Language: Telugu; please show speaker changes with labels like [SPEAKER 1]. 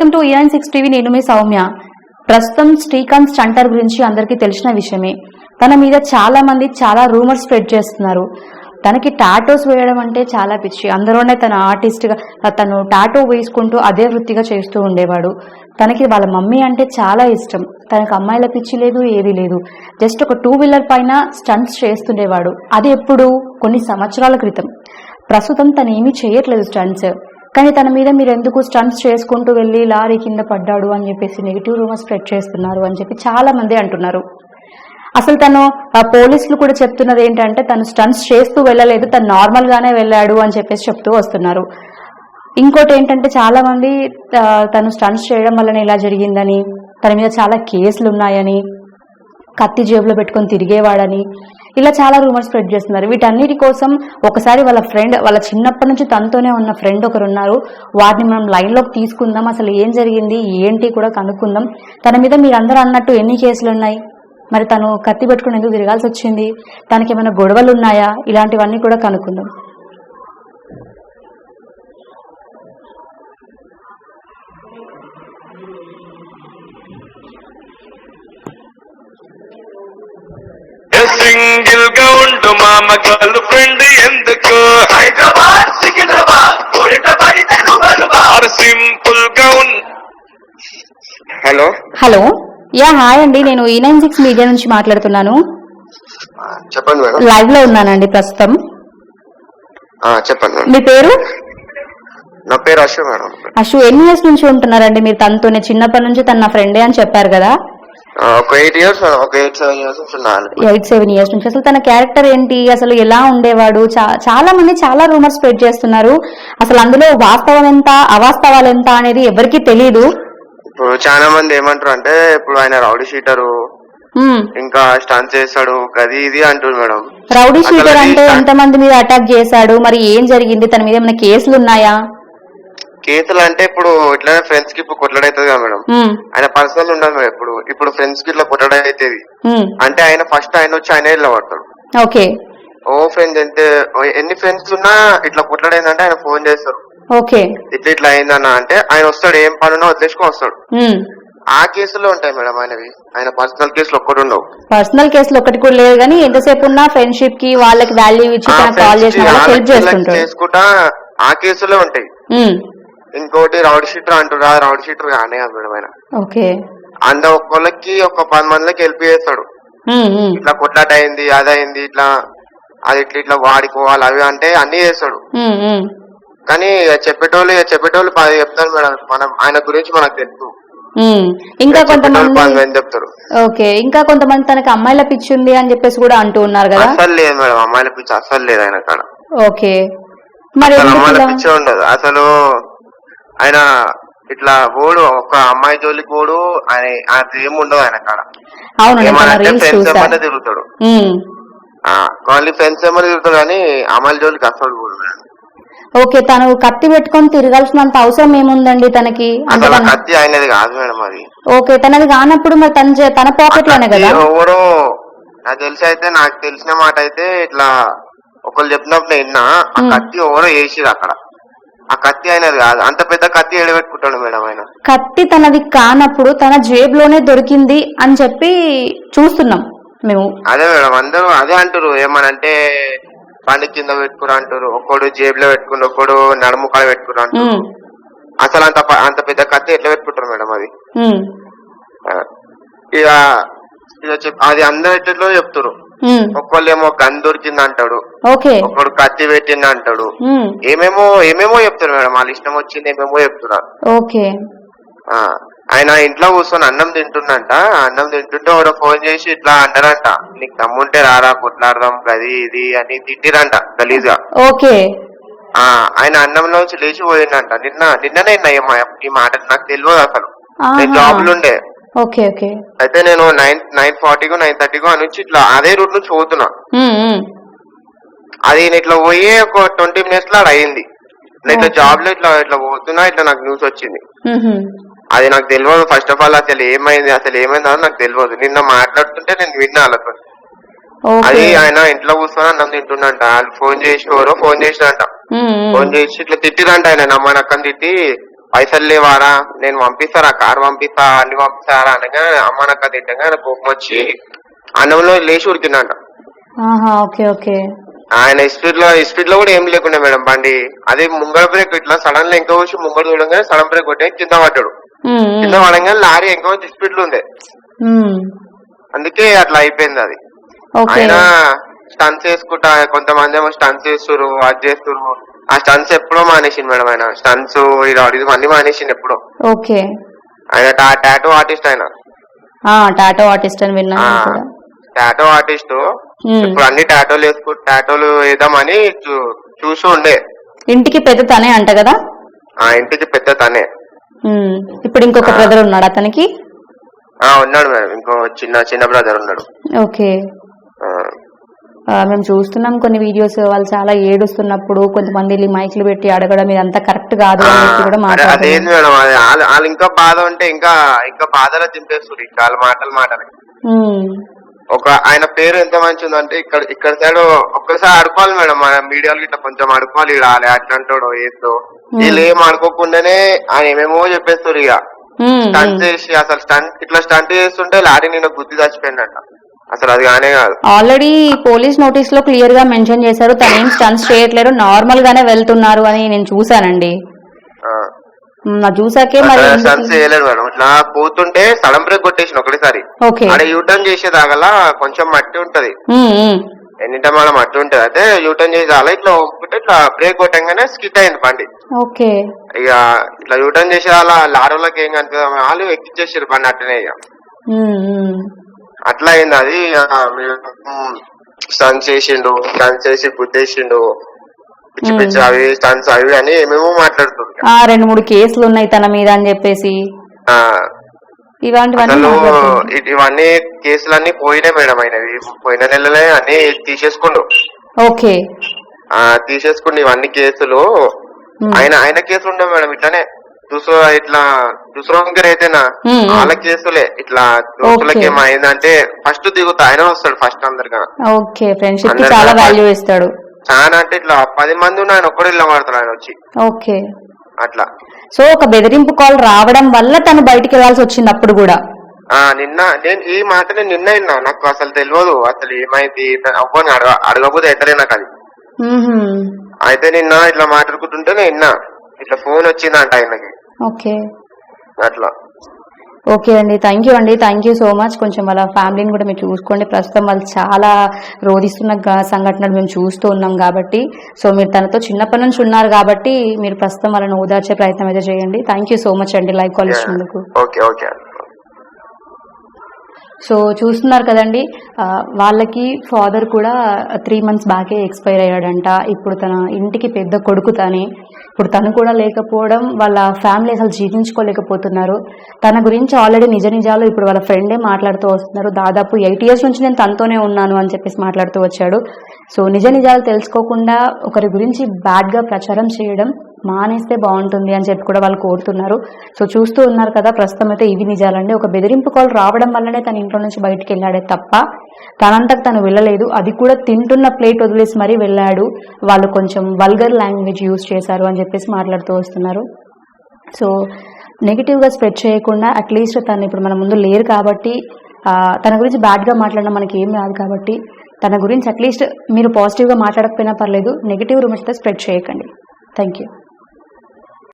[SPEAKER 1] Welcome to EN six TV. నేను మీ సౌమ్య. ప్రస్తుతం శ్రీకాంత్ స్టంటర్ గురించి అందరికీ తెలిసిన విషయమే. తన మీద చాలా మంది చాలా రూమర్స్ స్ప్రెడ్ చేస్తున్నారు. తనకి టాటోస్ వేయడం అంటే చాలా పిచ్చి. అందులోనే తన ఆర్టిస్ట్గా తను టాటో వేసుకుంటూ అదే వృత్తిగా చేస్తూ ఉండేవాడు. తనకి వాళ్ళ మమ్మీ అంటే చాలా ఇష్టం. తనకి అమ్మాయిల పిచ్చి లేదు ఏది లేదు. జస్ట్ ఒక టూ వీలర్ పైన స్టంట్స్ చేస్తుండేవాడు. అది ఎప్పుడు? కొన్ని సంవత్సరాల క్రితం. ప్రస్తుతం తను ఏమీ చేయట్లేదు స్టంట్స్. కానీ తన మీద మీరు ఎందుకు స్టంట్స్ చేసుకుంటూ వెళ్ళి లారీ కింద పడ్డాడు అని చెప్పేసి నెగిటివ్ రూమర్ స్ప్రెడ్ చేస్తున్నారు అని చెప్పి చాలా మంది అంటున్నారు. అసలు తను పోలీసులు కూడా చెప్తున్నది ఏంటంటే తను స్టంట్స్ చేస్తూ వెళ్ళలేదు తను నార్మల్ గానే వెళ్ళాడు అని చెప్పేసి చెప్తూ వస్తున్నారు. ఇంకోటి ఏంటంటే చాలా మంది తను స్టంట్స్ చేయడం వల్లనే ఇలా జరిగిందని తన మీద చాలా కేసులు ఉన్నాయని కత్తి జేబులో పెట్టుకొని తిరిగేవాడని ఇలా చాలా రూమర్స్ స్ప్రెడ్ చేస్తున్నారు. వీటన్నిటి కోసం ఒకసారి వాళ్ళ ఫ్రెండ్ వాళ్ళ చిన్నప్పటి నుంచి తనతోనే ఉన్న ఫ్రెండ్ ఒకరు ఉన్నారు వారిని మనం లైన్లోకి తీసుకుందాం. అసలు ఏం జరిగింది? ఏంటి కూడా కనుక్కుందాం. తన మీద మీరందరూ అన్నట్టు ఎన్ని కేసులు ఉన్నాయి? మరి తను కత్తి పెట్టుకుని ఎందుకు తిరగాల్సి వచ్చింది? తనకి ఏమైనా గొడవలు ఉన్నాయా? ఇలాంటివన్నీ కూడా కనుక్కుందాం.
[SPEAKER 2] గర్ల్ ఫ్రెండ్ ఎందుకు? హైదరాబాద్ సికింద్రాబాద్ సింపుల్గా ఉన్ హలో?
[SPEAKER 1] హలో. యా హాయ్ అండి. నేను ఈ నైన్ సిక్స్ మీడియా నుంచి మాట్లాడుతున్నాను.
[SPEAKER 2] చెప్పండి మేడం.
[SPEAKER 1] లైవ్లో ఉన్నానండి ప్రస్తుతం.
[SPEAKER 2] చెప్పండి
[SPEAKER 1] మీ పేరు?
[SPEAKER 2] నా పేరు అశోక్ మేడం.
[SPEAKER 1] అశు ఎన్ని ఇయర్స్ నుంచి ఉంటున్నారండి మీరు తనతోనే? చిన్నప్పటి నుంచి తన నా ఫ్రెండే అని చెప్పారు కదా.
[SPEAKER 2] ఒక ఎయిట్ ఇయర్స్ ఒక ఎయిట్ సెవెన్ ఇయర్స్ నుంచి ఉన్నాను.
[SPEAKER 1] ఎయిట్ సెవెన్ ఇయర్స్ నుంచి అసలు తన క్యారెక్టర్ ఏంటి? అసలు ఎలా ఉండేవాడు? చాలా మంది చాలా రూమర్స్ స్ప్రెడ్ చేస్తున్నారు. అసలు అందులో వాస్తవం ఎంత అవాస్తవాలు ఎంత అనేది ఎవరికీ తెలియదు
[SPEAKER 2] ఇప్పుడు చాలా మంది ఏమంటారు అంటే ఇప్పుడు ఆయన రౌడీ షీటరు. ఇంకా స్టన్ చేస్తాడు గది ఇది అంటారు మేడం.
[SPEAKER 1] రౌడీ షీటర్
[SPEAKER 2] అది
[SPEAKER 1] అంటే
[SPEAKER 2] స్టన్-
[SPEAKER 1] ఎంతమంది మీద అటాక్ చేశాడు? మరి ఏం జరిగింది? తన మీద ఏమైనా కేసులు ఉన్నాయా
[SPEAKER 2] కేసులు అంటే ఇప్పుడు ఇట్లానే ఫ్రెండ్స్కి ఇప్పుడు కొట్లాడైతుంది కదా మేడం. ఆయన పర్సనల్ ఉండదు మేడం. ఇప్పుడు ఇప్పుడు ఫ్రెండ్స్కి ఇట్లా కొట్లాడైతుంది.
[SPEAKER 1] మ్మ్.
[SPEAKER 2] అంటే ఆయన ఫస్ట్ ఆయన వచ్చి ఆయన ఇట్లా పడతాడు.
[SPEAKER 1] ఓకే.
[SPEAKER 2] ఓ ఫ్రెండ్స్ ఎంత ఓ ఎన్ని ఫ్రెండ్స్ ఉన్నా ఇట్లా కొట్లాడైందంటే ఆయన ఫోన్ చేస్తారు.
[SPEAKER 1] ఓకే.
[SPEAKER 2] ఇట్లా ఇట్లా అయిందన్న అంటే ఆయన వస్తాడు ఏం పని ఉన్నా వదిలేసుకొని వస్తాడు. ఆ కేసులో ఉంటాయి మేడం ఆయనవి. ఆయన పర్సనల్ కేసులు ఒక్కటి ఉండవు.
[SPEAKER 1] పర్సనల్ కేసులు ఒకటి కూడా లేదు కానీ ఎంతసేపు ఉన్నా ఫ్రెండ్షిప్కి వాళ్ళకి వాల్యూ ఇచ్చి కాల్ హెల్ప్ చేస్తుంటాడు.
[SPEAKER 2] చేసుకుంటా ఆ కేసులో ఉంటాయి. ఇంకోటి రౌడ్ షీటర్ అంటారు రౌడ్ షీటర్ కానే కాదు మేడం ఆయన.
[SPEAKER 1] ఓకే.
[SPEAKER 2] అంద ఒక్కళ్ళకి ఒక పది మందికి హెల్ప్ చేస్తాడు. ఇట్లా కొట్లాట అయింది అది అయింది ఇట్లా అది ఇట్లా ఇట్లా వాడుకోవాలి అవి అంటే అన్ని చేస్తాడు. కానీ చెప్పేటోళ్ళు చెప్పేటోళ్ళు పది చెప్తారు మేడం. మనం ఆయన గురించి మనకు తెలుసు.
[SPEAKER 1] ఇంకా కొంతమంది
[SPEAKER 2] మంది చెప్తారు.
[SPEAKER 1] ఓకే. ఇంకా కొంతమంది తనకి అమ్మాయిల పిచ్చి ఉంది అని చెప్పేసి కూడా అంటూ ఉన్నారు కదా?
[SPEAKER 2] అసలు లేదు మేడం. అమ్మాయిల పిచ్చి అసలు లేదు ఆయన కాడ.
[SPEAKER 1] ఓకే. మరి
[SPEAKER 2] అమ్మాయిల? పిచ్చే ఉండదు. అసలు ఆయన ఇట్లా ఓడు ఒక అమ్మాయి జోలికి ఓడు ఆయన ఆయన ఏం ఉండదు ఆయన కాడ.
[SPEAKER 1] అవును నేను తన
[SPEAKER 2] ఏమనంటే
[SPEAKER 1] రీల్స్
[SPEAKER 2] ఫ్రెండ్స్
[SPEAKER 1] చూసా
[SPEAKER 2] ఏమన్నా తిరుగుతాడు. ఓన్లీ ఫ్రెండ్స్ ఏమన్నా తిరుగుతాడు కానీ అమ్మాయిల జోలికి అసలు పోడు.
[SPEAKER 1] ఓకే తను కత్తి పెట్టుకొని తిరగాల్సినంత అవసరం ఏముందండి తనకి?
[SPEAKER 2] కత్తి ఆయనది కాదు మేడం అది.
[SPEAKER 1] ఓకే తనది కానప్పుడు మరి తన తన పాకెట్లోనే కదా?
[SPEAKER 2] ఎవరో నాకు తెలిసి అయితే నాకు తెలిసిన మాట అయితే ఇట్లా ఒకళ్ళు చెప్పినప్పుడు నేను విన్నా ఆ
[SPEAKER 1] మ్.
[SPEAKER 2] కత్తి ఎవరో వేసిరు అక్కడ. ఆ కత్తి ఆయనది కాదు. అంత పెద్ద కత్తి ఎడబెట్టుకుంటాడు మేడం ఆయన?
[SPEAKER 1] కత్తి తనది కానప్పుడు తన జేబులోనే దొరికింది అని చెప్పి చూస్తున్నాం మేము.
[SPEAKER 2] అదే మేడం అందరూ అదే అంటారు ఏమనంటే బండి కింద పెట్టుకుని అంటారు ఒక్కడు జేబులో పెట్టుకుని ఒక్కడు నడుము కాడ పెట్టుకుని అంటారు
[SPEAKER 1] ఉమ్,
[SPEAKER 2] అసలు అంత ప- అంత పెద్ద కత్తి ఎట్లా పెట్టుకుంటారు మేడం అది?
[SPEAKER 1] ఉమ్,
[SPEAKER 2] ఇక ఇక చెప్- అది అందరు ఎట్లలో చెప్తారు ఒక్కళ్ళేమో గన్ దొరికింది అంటాడు
[SPEAKER 1] ఓకే
[SPEAKER 2] ఒక్కడు కత్తి పెట్టింది అంటాడు
[SPEAKER 1] ఉమ్,
[SPEAKER 2] ఏమేమో ఏమేమో చెప్తారు మేడం. వాళ్ళ ఇష్టం వచ్చింది ఏమేమో చెప్తున్నారు.
[SPEAKER 1] ఓకే
[SPEAKER 2] ఆ, ఆయన ఇంట్లో కూర్చొని అన్నం తింటుందంట అన్నం తింటుంటే ఎవరో ఫోన్ చేసి ఇట్లా అన్నారంట. నీకు దమ్ముంటే రారా కొట్లాడదాం గది ఇది అని తిట్టిరంట గలీజ్గా.
[SPEAKER 1] ఓకే
[SPEAKER 2] ఆ ఆయన అన్నంలోంచి లేచి పోయిందంట నిన్న నిన్ననే ఈ మాట నాకు తెలియదు అసలు. నేను. జాబ్ ఉండే.
[SPEAKER 1] ఓకే ఓకే
[SPEAKER 2] అయితే నేను నైన్ నైన్ ఫార్టీకు నైన్ థర్టీకు అని నుంచి ఇట్లా అదే రూట్ నుంచి పోతున్నా
[SPEAKER 1] ఉమ్, ఉమ్,
[SPEAKER 2] అది నేను ఇట్లా పోయి ఒక ట్వంటీ మినిట్స్లో అక్కడ అయింది. నేను ఇట్లా. జాబ్లో ఇట్లా ఇట్లా పోతున్నా ఇట్లా నాకు న్యూస్ వచ్చింది. అది నాకు తెలియదు ఫస్ట్ ఆఫ్ ఆల్ అసలు ఏమైంది అసలు ఏమైంది అని నాకు తెలియదు నిన్న మాట్లాడుతుంటే నేను విన్నా వాళ్ళతో అది ఆయన ఇంట్లో కూర్చొని అన్నం తింటుండంట. వాళ్ళు ఫోన్ చేసి ఎవరో ఫోన్ చేసినంట ఫోన్ చేసి ఇట్లా తిట్టిరంట ఆయన నమ్మనక్కని తిట్టి. పైసలు లేవారా? నేను పంపిస్తారా? కారు పంపిస్తా అన్ని పంపిస్తారా? అనగా అమ్మ నాకు అది తిట్టంగా కోపం వచ్చి అన్నంలో లేచి
[SPEAKER 1] ఆహా ఓకే ఓకే.
[SPEAKER 2] ఆయన స్పీడ్లో స్పీడ్లో కూడా ఏం లేకుండా మేడం బండి. అదే ముంగడ బ్రేక్ ఇట్లా సడన్లో ఇంకా వచ్చి ముంగడ చూడంగానే సడన్ బ్రేక్ కొట్టే కింద పడ్డాడు. కింద పడంగానే లారీ ఇంకా వచ్చి స్పీడ్లో ఉంది అందుకే అట్లా అయిపోయింది అది. ఆయన స్టన్స్ వేసుకుంటా కొంతమంది ఏమో స్టన్స్ చేస్తురు అది చేస్తురు ఆ స్టన్స్ ఎప్పుడో మానేసింది మేడం ఆయన. స్టన్స్ ఇది ఇది అన్ని మానేసింది ఎప్పుడో.
[SPEAKER 1] ఓకే.
[SPEAKER 2] ఆయన టాటో ఆర్టిస్ట్ ఆయన.
[SPEAKER 1] ఆ టాటో ఆర్టిస్ట్ అని విన్నాను నేను కూడా.
[SPEAKER 2] Tattoo artist. ఇప్పుడు అన్ని టాటోలు వేసుకు టాటోలు వేద్దామని చూసి ఉండే.
[SPEAKER 1] ఇంటికి పెద్ద తనే అంట కదా?
[SPEAKER 2] ఆ ఇంటికి పెద్ద తనే.
[SPEAKER 1] ఇప్పుడు ఇంకొక బ్రదర్ ఉన్నాడు అతనికి?
[SPEAKER 2] ఆ ఉన్నాడు మేడం. ఇంకో చిన్న చిన్న బ్రదర్ ఉన్నాడు.
[SPEAKER 1] ఓకే. మేము చూస్తున్నాం కొన్ని వీడియోస్ వాళ్ళు చాలా ఏడుస్తున్నప్పుడు కొంతమంది వెళ్ళి మైక్లు పెట్టి అడగడం ఇదంతా కరెక్ట్ కాదు అని చెప్పి కూడా
[SPEAKER 2] మేడం వాళ్ళు ఇంకా బాధ ఉంటే ఇంకా ఇంకా బాధలో దింపేస్తారు ఇంకా వాళ్ళ మాటలు మాటలు ఒక ఆయన పేరు ఎంత మంచి ఉందంటే ఇక్కడ ఇక్కడ సైడ్ ఒక్కసారి అడుకోవాలి మేడం మన మీడియాలో ఇట్లా కొంచెం అడుకోవాలి రాలే అట్లా అంటాడు ఏదో. వీళ్ళు ఏం అనుకోకుండానే ఆయన ఏమేమో చెప్పేస్తారు ఇక స్టంట్. చేసి అసలు స్టంట్ ఇట్లా స్టంట్ చేస్తుంటే లారీ నిన్న గుద్ది చచ్చిపోయిందంట. అసలు అది కానే కాదు.
[SPEAKER 1] ఆల్రెడీ పోలీస్ నోటీస్లో క్లియర్గా మెన్షన్ చేశారు. తను ఏం స్టన్స్ చేయట్లేరు నార్మల్ గానే వెళ్తున్నారు అని నేను చూసానండి చూసాకే మరి
[SPEAKER 2] స్టంట్స్ చేయలేదు మేడం. ఇట్లా పోతుంటే సడన్ బ్రేక్ కొట్టేసిన ఒకటేసారి.
[SPEAKER 1] ఓకే.
[SPEAKER 2] ఆడ యూటర్న్ చేసేదాగల కొంచెం మట్టి ఉంటది.
[SPEAKER 1] ఉమ్, ఉమ్.
[SPEAKER 2] ఎన్ని టైం మట్టి ఉంటది. అయితే యూటర్న్ చేసేదాల ఇట్లా ఒప్పుకుంటే ఇట్లా బ్రేక్ కొట్టంగానే స్కిట్ అయింది బండి.
[SPEAKER 1] ఓకే.
[SPEAKER 2] ఇక ఇట్లా యూటర్న్ చేసే వాళ్ళ లారీలకి ఏం కనిపిస్తుంది? వాళ్ళు ఎక్కిచ్చేసారు బండి అట్టనే ఇక. అట్లా అయింది. అది స్టన్స్ చేసిండు స్టన్స్ చేసి గుద్దేసిండు పిచ్చి పిచ్చి అవి స్టన్స్ అవి అని ఏమేమో మాట్లాడుతుంది
[SPEAKER 1] ఆ రెండు మూడు కేసులు ఉన్నాయి తన మీద అని చెప్పేసి.
[SPEAKER 2] అసలు ఇవన్నీ కేసులన్నీ పోయినాయి మేడం అయినవి. పోయిన నెలలే అన్ని తీసేసుకుండు.
[SPEAKER 1] ఓకే.
[SPEAKER 2] ఆ తీసేసుకుండు ఇవన్నీ కేసులు. ఆయన ఆయన కేసులు ఉండవు మేడం ఇట్లానే. చూసో ఇట్లా చూసుకోవడానికి అయితేనా
[SPEAKER 1] ఉమ్, ఉమ్.
[SPEAKER 2] వాళ్ళ కేసులే ఇట్లా దోస్తులకి. ఏమైందంటే ఫస్ట్ దిగుతా ఆయన వస్తాడు ఫస్ట్ అందరికన్నా
[SPEAKER 1] ఓకే ఫ్రెండ్షిప్ చాలా. వాల్యూ ఇస్తాడు.
[SPEAKER 2] చాలా అంటే ఇట్లా పది మంది ఉన్న ఆయన ఒక్కడు ఇల్లు పడతాడు ఆయన వచ్చి.
[SPEAKER 1] ఓకే.
[SPEAKER 2] అట్లా.
[SPEAKER 1] సో ఒక బెదిరింపు కాల్ రావడం వల్ల తను బయటికి వెళ్ళాల్సి వచ్చింది అప్పుడు కూడా.
[SPEAKER 2] ఆ నిన్న నేను ఈ మాట నేను నిన్న విన్నా. నాకు అసలు తెలియదు. అసలు ఏమైంది? అవ్వని అడగ అడగబోతే ఎత్తలే నాకు అది. అయితే నిన్న ఇట్లా మాట్లాడుకుంటుంటే నేను విన్నా. ఇట్లా ఫోన్ వచ్చిందంట ఆయనకి.
[SPEAKER 1] ఓకే.
[SPEAKER 2] అట్లా.
[SPEAKER 1] ఓకే అండి. థ్యాంక్ యూ అండి. థ్యాంక్ యూ సో మచ్ కొంచెం వాళ్ళ ఫ్యామిలీని కూడా మీరు చూసుకోండి. ప్రస్తుతం వాళ్ళు చాలా రోధిస్తున్న సంఘటనలు మేము చూస్తూ ఉన్నాం కాబట్టి. సో మీరు తనతో చిన్నప్పటి నుంచి ఉన్నారు కాబట్టి మీరు ప్రస్తుతం వాళ్ళని ఓదార్చే ప్రయత్నం అయితే చేయండి. థ్యాంక్ యూ సో మచ్ అండి. లైవ్ కాల్ ఇచ్చినందుకు
[SPEAKER 2] ఓకే ఓకే
[SPEAKER 1] సో చూస్తున్నారు కదండి వాళ్ళకి ఫాదర్ కూడా త్రీ మంత్స్ బ్యాకే ఎక్స్పైర్ అయ్యాడంట. ఇప్పుడు తన ఇంటికి పెద్ద కొడుకు తనే. ఇప్పుడు తను కూడా లేకపోవడం వాళ్ళ ఫ్యామిలీ అసలు జీవించుకోలేకపోతున్నారు. తన గురించి ఆల్రెడీ నిజ నిజాలు ఇప్పుడు వాళ్ళ ఫ్రెండే మాట్లాడుతూ వస్తున్నారు. దాదాపు ఎయిట్ ఇయర్స్ నుంచి నేను తనతోనే ఉన్నాను అని చెప్పేసి మాట్లాడుతూ వచ్చాడు. సో నిజ నిజాలు తెలుసుకోకుండా ఒకరి గురించి బ్యాడ్గా ప్రచారం చేయడం మానేస్తే బాగుంటుంది అని చెప్పి కూడా వాళ్ళు కోరుతున్నారు. సో చూస్తూ ఉన్నారు కదా ప్రస్తుతం అయితే ఇవి నిజాలండి. ఒక బెదిరింపు కాల్ రావడం వల్లనే తన ఇంట్లో నుంచి బయటికి వెళ్ళాడే తప్ప తనంతకు తను వెళ్ళలేదు. అది కూడా తింటున్న ప్లేట్ వదిలేసి మరీ వెళ్ళాడు. వాళ్ళు కొంచెం వల్గర్ లాంగ్వేజ్ యూజ్ చేశారు అని చెప్పేసి మాట్లాడుతూ వస్తున్నారు. సో నెగిటివ్గా స్ప్రెడ్ చేయకుండా అట్లీస్ట్ తను ఇప్పుడు మన ముందు లేరు కాబట్టి తన గురించి బ్యాడ్గా మాట్లాడడం మనకి ఏం రాదు కాబట్టి తన గురించి అట్లీస్ట్ మీరు పాజిటివ్గా మాట్లాడకపోయినా పర్లేదు నెగిటివ్ రూమర్స్ అయితే స్ప్రెడ్ చేయకండి. Thank you